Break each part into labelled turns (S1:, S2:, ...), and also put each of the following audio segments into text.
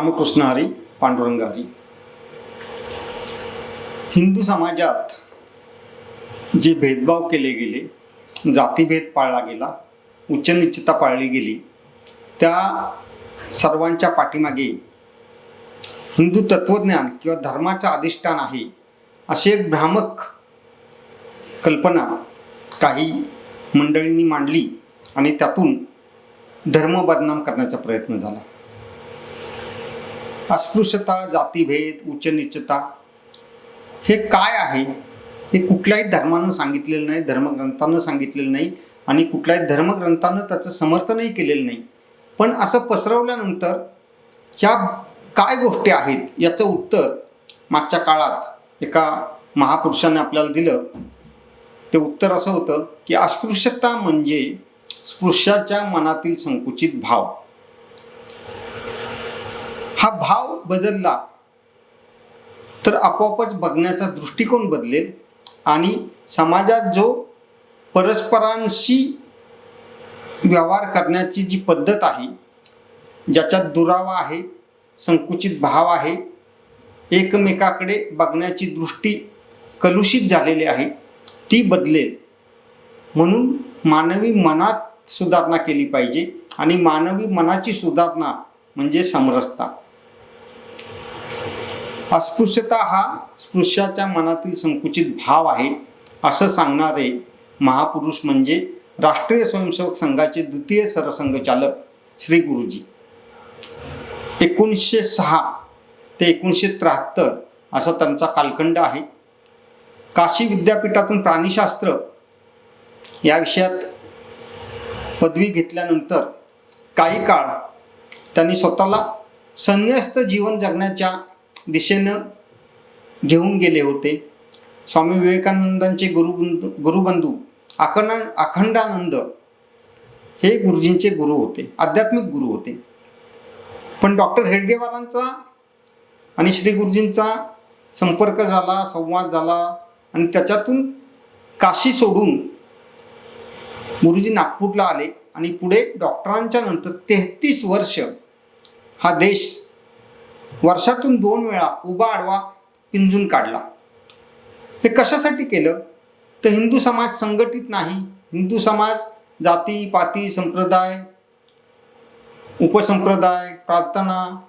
S1: कृष्णहरी पांडुरंगहरी हिंदू समाजात जे भेदभाव केले गेले जातीभेद पाळला गेला उच्चनिश्चितता पाळली गेली त्या सर्वांच्या पाठीमागे हिंदू तत्वज्ञान किंवा धर्माचं अधिष्ठान आहे अशी एक भ्रामक कल्पना काही मंडळींनी मांडली आणि त्यातून धर्म बदनाम करण्याचा प्रयत्न झाला. अस्पृश्यता जातीभेद उच्चनिश्चता हे काय आहे? हे कुठल्याही धर्मानं सांगितलेलं नाही धर्मग्रंथानं सांगितलेलं नाही आणि कुठल्याही धर्मग्रंथानं त्याचं समर्थनही केलेलं नाही. पण असं पसरवल्यानंतर ह्या काय गोष्टी आहेत याचं उत्तर मागच्या काळात एका महापुरुषाने आपल्याला दिलं. ते उत्तर असं होतं की अस्पृश्यता म्हणजे स्पृश्याच्या मनातील संकुचित भाव. हा भाव बदलला. तर आपोआपच बघण्याचा दृष्टिकोन बदलेल आणि समाजात जो परस्परांशी व्यवहार करण्याची जी पद्धत आहे ज्याच्यात दुरावा आहे संकुचित भाव आहे एकमेकाकडे बघण्याची दृष्टी कलुषित झालेली आहे ती बदलेल. म्हणून मानवी मनात सुधारणा केली पाहिजे आणि मानवी मनाची सुधारणा म्हणजे समरसता. अस्पृश्यता हा स्पृश्याच्या मनातील संकुचित भाव आहे असं सांगणारे महापुरुष म्हणजे राष्ट्रीय स्वयंसेवक संघाचे द्वितीय सरसंघचालक श्री गुरुजी. एकोणीसशे सहा ते एकोणीसशे त्र्याहत्तर असा त्यांचा कालखंड आहे. काशी विद्यापीठातून प्राणीशास्त्र या विषयात पदवी घेतल्यानंतर काही काळ त्यांनी स्वतःला संन्यस्त जीवन जगण्याच्या दिशेनं घेऊन गेले होते. स्वामी विवेकानंदांचे गुरुबंधू गुरुबंधू अखंड अखंडानंद हे गुरुजींचे गुरु होते आध्यात्मिक गुरु होते. पण डॉक्टर हेडगेवारांचा आणि श्री गुरुजींचा संपर्क झाला संवाद झाला आणि त्याच्यातून काशी सोडून गुरुजी नागपूरला आले आणि पुढे डॉक्टरांच्या नंतर तेहतीस वर्ष हा देश वर्षातून दोन वेळा उभा आडवा पिंजून काढला. हे कशासाठी केलं? तर हिंदू समाज संघटित नाही. हिंदू समाज जाती पाती संप्रदाय उपसंप्रदाय प्रार्थना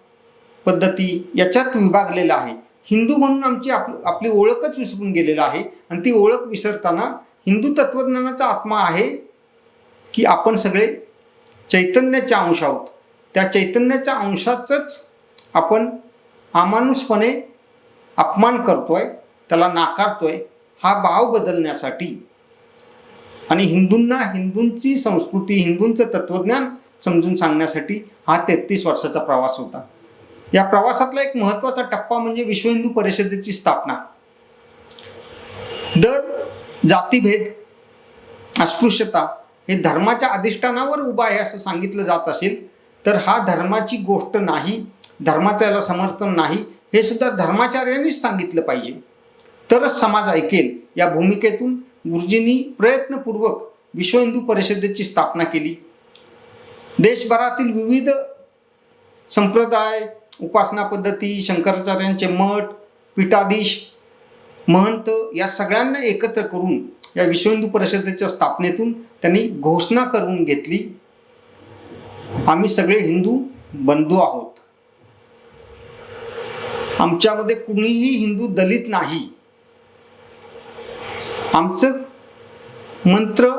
S1: पद्धती याच्यात विभागलेला आहे. हिंदू म्हणून आमची आप आपली ओळखच विसरून गेलेलं आहे. आणि ती ओळख विसरताना हिंदू तत्वज्ञानाचा आत्मा आहे की आपण सगळे चैतन्याच्या अंश आहोत. त्या चैतन्याच्या अंशाचंच आपण अमानुषपणे अपमान करतोय त्याला नाकारतोय हा भाव बदलण्यासाठी. आणि हिंदूंना हिंदूंची संस्कृती हिंदूंचं तत्वज्ञान समजून सांगण्यासाठी हा तेहतीस वर्षाचा प्रवास होता. या प्रवासातला एक महत्त्वाचा टप्पा म्हणजे विश्व हिंदू परिषदेची स्थापना. दर जातीभेद अस्पृश्यता हे धर्माच्या अधिष्ठानावर उभा आहे असं सांगितलं जात असेल तर हा धर्माची गोष्ट नाही धर्माचं याला समर्थन नाही हे सुद्धा धर्माचार्यांनीच सांगितलं पाहिजे. तरच समाज ऐकेल. या भूमिकेतून गुरुजींनी प्रयत्नपूर्वक विश्व हिंदू परिषदेची स्थापना केली. देशभरातील विविध संप्रदाय उपासना पद्धती शंकराचार्यांचे मठ पीठाधीश महंत या सगळ्यांना एकत्र करून या विश्व हिंदू परिषदेच्या स्थापनेतून त्यांनी घोषणा करून घेतली. आम्ही सगळे हिंदू बंधू आहोत. आमच्यामध्ये कुणीही हिंदू दलित नाही. आमचं मंत्र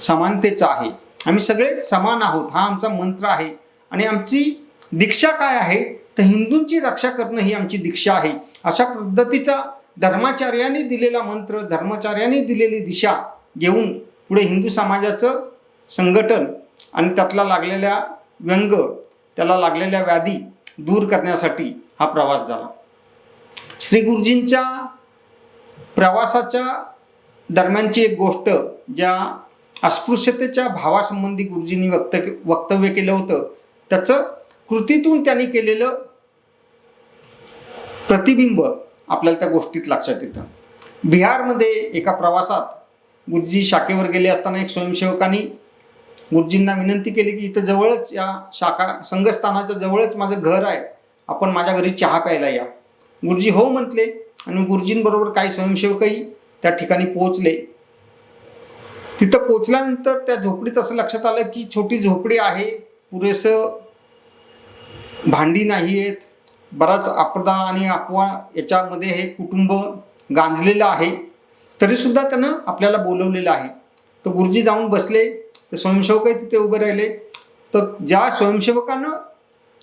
S1: समानतेचा आहे. आम्ही सगळे समान आहोत. हा आमचा मंत्र आहे. आणि आमची दीक्षा काय आहे? तर हिंदूंची रक्षा करणं ही आमची दीक्षा आहे. अशा पद्धतीचा धर्माचार्याने दिलेला मंत्र धर्माचार्याने दिलेली दिशा घेऊन पुढे हिंदू समाजाचं संघटन आणि त्यातला लागलेल्या व्यंग त्याला लागलेल्या व्याधी दूर करण्यासाठी हा प्रवास झाला. श्री गुरुजींच्या प्रवासाच्या दरम्यानची एक गोष्ट ज्या अस्पृश्यतेच्या भावासंबंधी गुरुजींनी वक्त वक्तव्य केलं होतं त्याचं कृतीतून त्यांनी केलेलं प्रतिबिंब आपल्याला त्या गोष्टीत लक्षात येतं. बिहारमध्ये एका प्रवासात गुरुजी शाखेवर गेले असताना एक स्वयंसेवकांनी गुरुजींना विनंती केली की इथं जवळच या शाखा संघस्थानाच्या जवळच माझं घर आहे. आपण माझ्या घरी चहा प्यायला या. गुरुजी हो म्हटले आणि गुरुजींबरोबर काही स्वयंसेवकही त्या ठिकाणी पोहोचले. तिथं पोचल्यानंतर त्या झोपडीत असं लक्षात आलं की छोटी झोपडी आहे. पुरेसं भांडी नाही आहेत. बराच आपदा आणि अपवा याच्यामध्ये हे कुटुंब गांजलेलं आहे. तरीसुद्धा त्यानं आपल्याला बोलवलेलं आहे. तर गुरुजी जाऊन बसले. तर स्वयंसेवकही तिथे उभे राहिले. तर ज्या स्वयंसेवकानं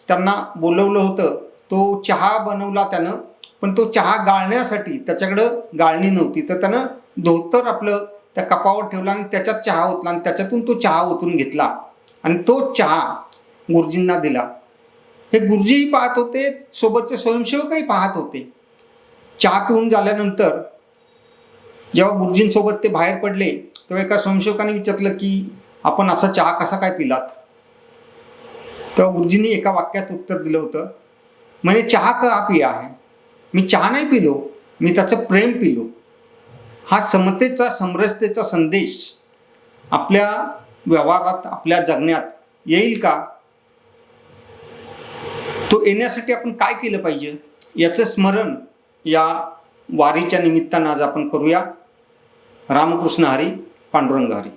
S1: त्यांना बोलवलं होतं. तो चहा बनवला त्यानं पण तो चहा गाळण्यासाठी त्याच्याकडं गाळणी नव्हती. तर त्यानं धोतर आपलं त्या कपावर ठेवला आणि त्याच्यात चहा ओतला आणि त्याच्यातून तो चहा ओतून घेतला. आणि तो चहा गुरुजींना दिला. हे गुरुजीही पाहत होते सोबतचे स्वयंसेवकही पाहत होते. चहा पिऊन झाल्यानंतर जेव्हा गुरुजींसोबत ते बाहेर पडले तेव्हा एका स्वयंसेवकाने विचारलं की आपण असा चहा कसा काय पिलात? तेव्हा गुरुजींनी एका वाक्यात उत्तर दिलं होतं म्हणे चहा का पिया आहे मी चहा नाही पिलो मी त्याचं प्रेम पिलो. हा समतेचा समरसतेचा संदेश आपल्या व्यवहारात आपल्या जगण्यात येईल का? तो येण्यासाठी आपण काय केलं पाहिजे? याचं स्मरण या वारीच्या निमित्तानं आज आपण करूया. रामकृष्ण हरी पांडुरंग हरी.